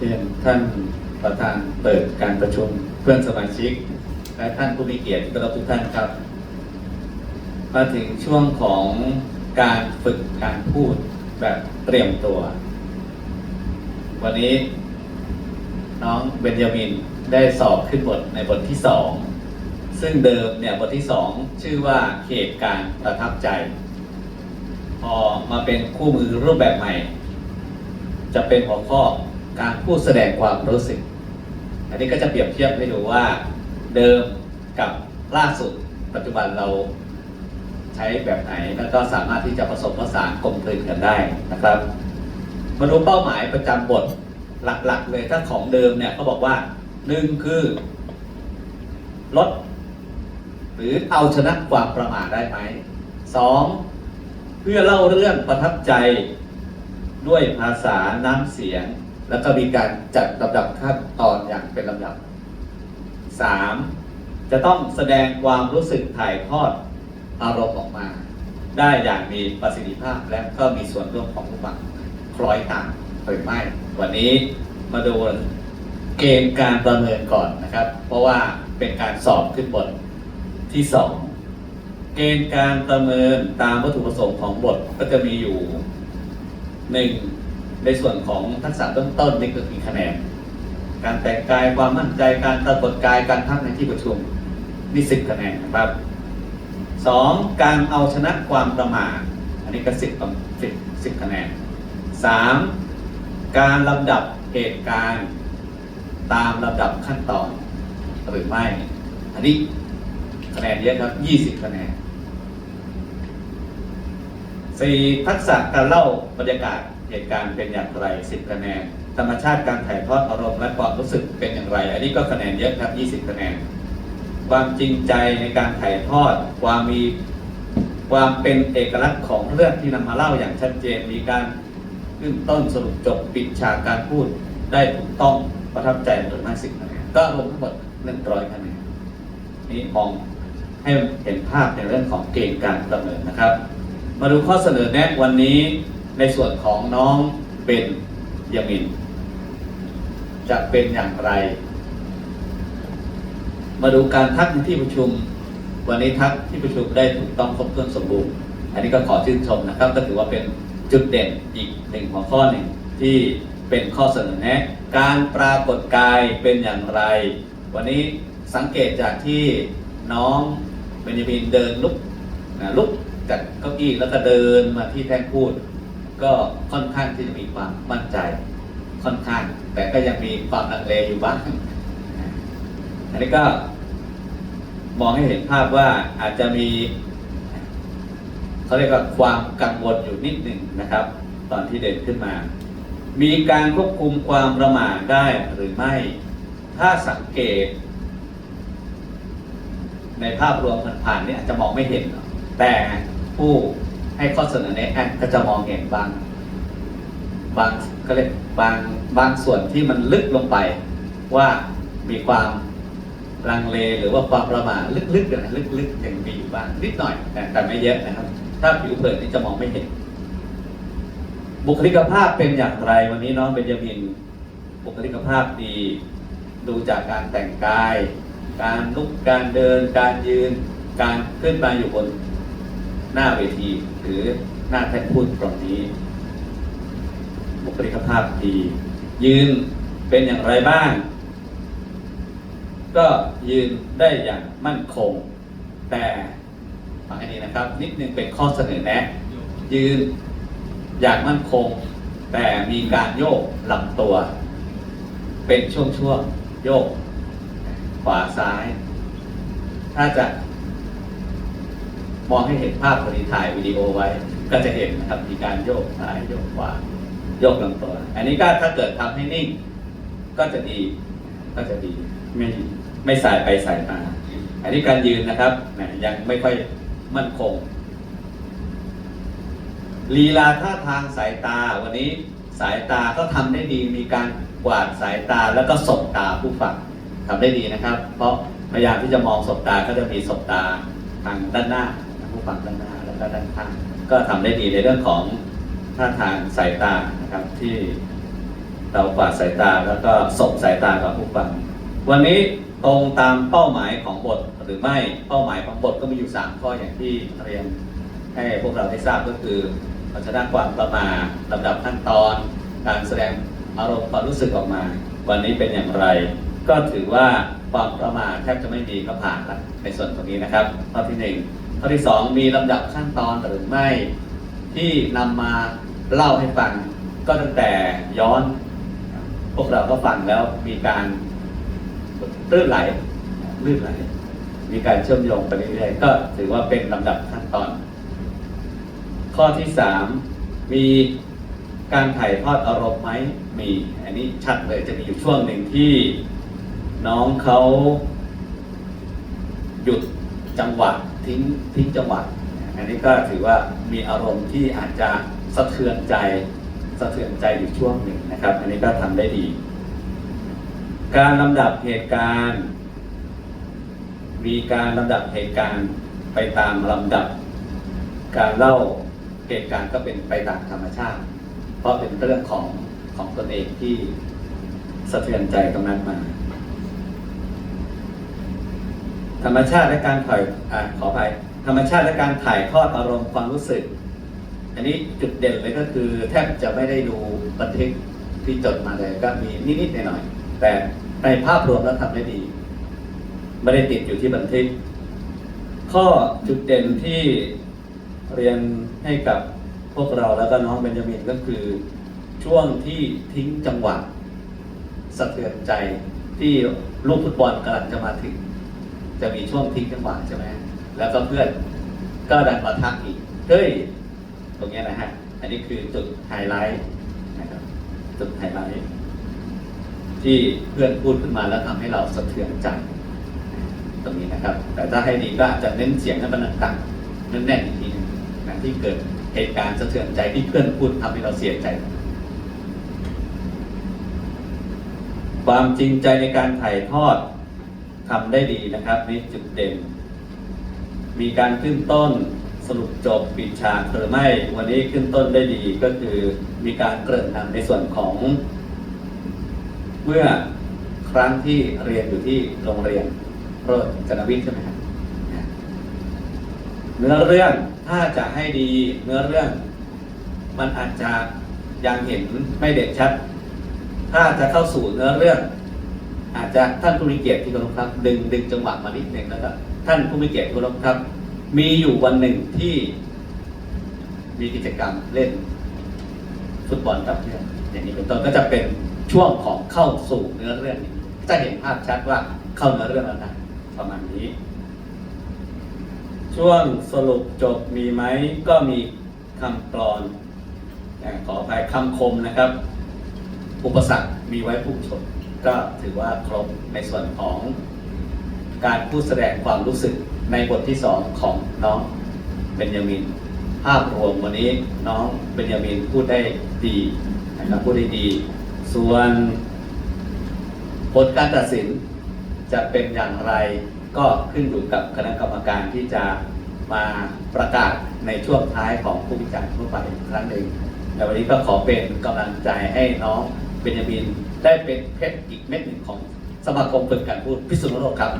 เรียนท่านประธานเปิดการประชุมเพื่อนสมาชิก และท่านผู้มีเกียรติทุกท่านครับ มาถึงช่วงของการฝึกการพูดแบบเตรียมตัว วันนี้ น้องเบนยามินได้สอบขึ้นบทในบทที่สองซึ่งเดิมเนี่ยบทที่สองชื่อว่าเหตุการณ์ประทับใจ พอมาเป็นคู่มือรูปแบบใหม่ จะเป็นหัวข้อ การพูดแสดงความรู้สึก อันนี้ก็จะเปรียบเทียบให้ดูว่าเดิมกับล่าสุด ปัจจุบันเราใช้แบบไหนแล้วก็สามารถที่จะผสมผสานกลมกลืนกันได้นะครับมาดูเป้าหมายประจำบทหลักๆ เลยถ้าของเดิมเนี่ยเขาบอกว่าหนึ่งคือลดหรือเอาชนะความประมาทได้ไหมสองเพื่อเล่าเรื่องประทับใจด้วยภาษาน้ำเสียง แล้วก็มีการจัดลำดับขั้นตอนอย่างเป็นลำดับสามจะต้องแสดงความรู้สึกถ่ายทอดอารมณ์ออกมา ได้อย่างมีประสิทธิภาพและก็มีส่วนร่วมของผู้ฟังคล้อยตามหรือไม่ วันนี้มาดูเกณฑ์การประเมินก่อนนะครับ เพราะว่าเป็นการสอบขึ้นบทที่สองเกณฑ์การประเมินตามวัตถุประสงค์ของบทก็จะมีอยู่หนึ่ง ในส่วนของทักษะต้นต้นๆนี่ก็คือคะแนน การแต่งกายความมั่นใจการปรากฏกายการทักในที่ประชุมนี่สิบคะแนนนะครับสองการเอาชนะความประมาทอันนี้ก็สิบสิบสิบคะแนนสามการลำดับเหตุการณ์ตามลำดับขั้นตอนหรือไม่ อันนี้คะแนนเยอะครับยี่สิบคะแนนสี่ทักษะการเล่าบรรยากาศ เหตุการณ์เป็นอย่างไรสิบคะแนน ธรรมชาติการถ่ายทอดอารมณ์และความรู้สึกเป็นอย่างไร อันนี้ก็คะแนนเยอะครับยี่สิบคะแนน ความจริงใจในการถ่ายทอด ความมีความเป็นเอกลักษณ์ของเรื่องที่นำมาเล่าอย่างชัดเจน มีการขึ้นต้นสรุปจบปิดฉากการพูดได้ถูกต้องประทับใจหรือไม่สิบคะแนนก็รวมทั้งหมดหนึ่งร้อยคะแนนนี่มองให้เห็นภาพในเรื่องของเกณฑ์การประเมินนะครับ มาดูข้อเสนอแนะวันนี้ ในส่วนของน้องเป็นยามิน จะเป็นอย่างไร มาดูการทักในที่ประชุม วันนี้ทักที่ประชุมได้ถูกต้องครบถ้วนสมบูรณ์ อันนี้ก็ขอชื่นชมนะครับ ก็ถือว่าเป็นจุดเด่นอีกหนึ่งหัวข้อหนึ่งที่เป็นข้อเสนอแนะ การปรากฏกายเป็นอย่างไร วันนี้สังเกตจากที่น้องเบนจามินเดินลุกนะลุกจากเก้าอี้แล้วก็เดินมาที่แท่นพูด ก็ค่อนข้างที่จะมีความมั่นใจค่อนข้าง แต่ก็ยังมีความลังเลอยู่บ้างอันนี้ก็มองให้เห็นภาพว่าอาจจะมีเขาเรียกว่าความกังวลอยู่นิดหนึ่งนะครับ ตอนที่เดินขึ้นมา มีการควบคุมความประมาทได้หรือไม่ ถ้าสังเกต ในภาพรวมผ่านๆเนี่ยอาจจะมองไม่เห็น แต่ผู้ ให้ข้อเสนอแนะก็จะมองเห็นบางบางก็เรียกบางบางส่วนที่มันลึกลงไป ว่ามีความลังเลหรือว่าความประมาทลึกๆนะลึกๆยังมีอยู่บ้างนิดหน่อยแต่แต่ไม่เยอะนะครับ ถ้าผิวเผินนี่จะมองไม่เห็น บุคลิกภาพเป็นอย่างไรวันนี้น้องเบนจามินบุคลิกภาพดี ดูจากการแต่งกาย การลุกการเดิน การยืน การขึ้นมาอยู่บน หน้าเวทีหรือหน้าแท่นพูดตรงนี้บุคลิกภาพดี ยืนเป็นอย่างไรบ้าง ก็ยืนได้อย่างมั่นคง แต่ฟังให้ดีนะครับ นิดนึงเป็นข้อเสนอแนะ ยืนอย่างมั่นคง แต่มีการโยกลำตัว เป็นช่วงๆโยก ขวาซ้าย ถ้าจะ มองให้เห็นภาพคนที่ถ่ายวิดีโอไว้ ก็จะเห็นนะครับมีการโยกซ้ายโยกขวาโยกลำตัว อันนี้ก็ถ้าเกิดทำให้นิ่ง ก็จะดีก็จะดีไม่ไม่สายไปสายมา อันนี้การยืนนะครับนะยังไม่ค่อยมั่นคงลีลาท่าทางสายตาวันนี้สายตาก็ทำได้ดีมีการกวาดสายตาแล้วก็สบตาผู้ฟังทำได้ดีนะครับ เพราะพยายามที่จะมองสบตาก็จะมีสบตาทางด้านหน้า ผู้ฟังด้านหน้าแล้วก็ด้านข้างก็ทำได้ดีในเรื่องของท่าทางสายตานะครับที่เรากวาดสายตาแล้วก็ส่งสายตากับผู้ฟัง วันนี้ตรงตามเป้าหมายของบทหรือไม่เป้าหมายของบทก็มีอยู่ 3 ข้ออย่างที่เรียนให้พวกเราได้ทราบก็คือเราจะด้านความประมาลำดับขั้นตอน การแสดงอารมณ์ความรู้สึกออกมา วันนี้เป็นอย่างไร ก็ถือว่าความประมาทแทบจะไม่มีก็ผ่านละในส่วนตรงนี้นะครับข้อที่หนึ่ง ข้อที่สองมีลำดับขั้นตอนหรือไม่ ที่นำมาเล่าให้ฟัง ก็ตั้งแต่ย้อน พวกเราก็ฟังแล้วมีการลื่นไหลลื่นไหล มีการเชื่อมโยงไปเรื่อยๆก็ถือว่าเป็นลำดับขั้นตอน ข้อที่สามมีการถ่ายทอดอารมณ์ไหมมี อันนี้ชัดเลยจะมีอยู่ช่วงหนึ่งที่น้องเขาหยุดจังหวะ ทิ้งทิ้งจังหวะอันนี้ก็ถือว่ามีอารมณ์ที่อาจจะสะเทือนใจสะเทือนใจอยู่ช่วงหนึ่งนะครับ อันนี้ก็ทำได้ดี การลำดับเหตุการณ์ มีการลำดับเหตุการณ์ไปตามลำดับ การเล่าเหตุการณ์ก็เป็นไปตามธรรมชาติ เพราะเป็นเรื่องของของตนเองที่สะเทือนใจตรงนั้นมา ธรรมชาติและการถ่ายอ่าขอไปธรรมชาติและการถ่ายทอดอารมณ์ความรู้สึก อันนี้จุดเด่นเลยก็คือ แทบจะไม่ได้ดูบันทึกที่จดมาเลยก็มีนิดๆหน่อยๆแต่ในภาพรวมแล้วทำได้ดี ไม่ได้ติดอยู่ที่บันทึก ข้อจุดเด่นที่เรียนให้กับพวกเราแล้วก็น้องเบนจามินก็คือช่วงที่ทิ้งจังหวะสะเทือนใจที่ลูกฟุตบอลกำลังจะมาถึง จะมีช่วงทิ้งจังหวะใช่ไหมแล้วก็เพื่อนก็ดันมาทักอีก เฮ้ย ตรงนี้นะฮะ อันนี้คือจุดไฮไลท์นะครับ จุดไฮไลท์ที่เพื่อนพูดขึ้นมาแล้วทำให้เราสะเทือนใจตรงนี้นะครับ แต่ถ้าให้ดีก็อาจจะเน้นเสียงให้มันต่างๆแน่นๆอีกทีนึงนะที่เกิดเหตุการณ์สะเทือนใจที่เพื่อนพูดทำให้เราเสียใจ ความจริงใจในการถ่ายทอด ทำได้ดีนะครับนี่จุดเด่น มีการขึ้นต้นสรุปจบปิดฉากหรือไม่วันนี้ขึ้นต้นได้ดีก็คือมีการเกริ่นนำในส่วนของ เมื่อครั้งที่เรียนอยู่ที่โรงเรียนโรดจนวิทย์ใช่ไหมครับเนื้อเรื่องถ้าจะให้ดีเนื้อเรื่อง มันอาจจะยังเห็นไม่เด่นชัด ถ้าจะเข้าสู่เนื้อเรื่อง อาจจะท่านผู้มีเกียรติที่เคารพครับ ดึงดึงจังหวะมานิดหนึ่งแล้วก็ท่านผู้มีเกียรติที่เคารพครับ มีอยู่วันหนึ่งที่ มีกิจกรรมเล่น ฟุตบอลกับเพื่อนอย่างนี้เป็นต้นก็จะเป็นช่วงของเข้าสู่เนื้อเรื่องจะเห็นภาพชัดว่าเข้าเนื้อเรื่องแล้วนะประมาณนี้ ช่วงสรุปจบมีไหมก็มีคำกรอนขออภัยคำคมนะครับ อุปสรรคมีไว้พุ่งชน ก็ถือว่าครบในส่วนของการพูดแสดงความรู้สึกในบทที่สองของน้องเบนยามิน ภาพรวมวันนี้น้องเบนยามินพูดได้ดีนะครับพูดได้ดี ส่วนผลการตัดสินจะเป็นอย่างไรก็ขึ้นอยู่กับคณะกรรมการที่จะมาประกาศในช่วงท้ายของผู้วิจารณ์ทั่วไปครั้งหนึ่งแต่วันนี้ก็ขอเป็นกำลังใจให้น้องเบนยามิน ได้เป็นเพชรอีกเม็ดหนึ่งของสมาคมฝึกการพูดพิษณุโลกครับ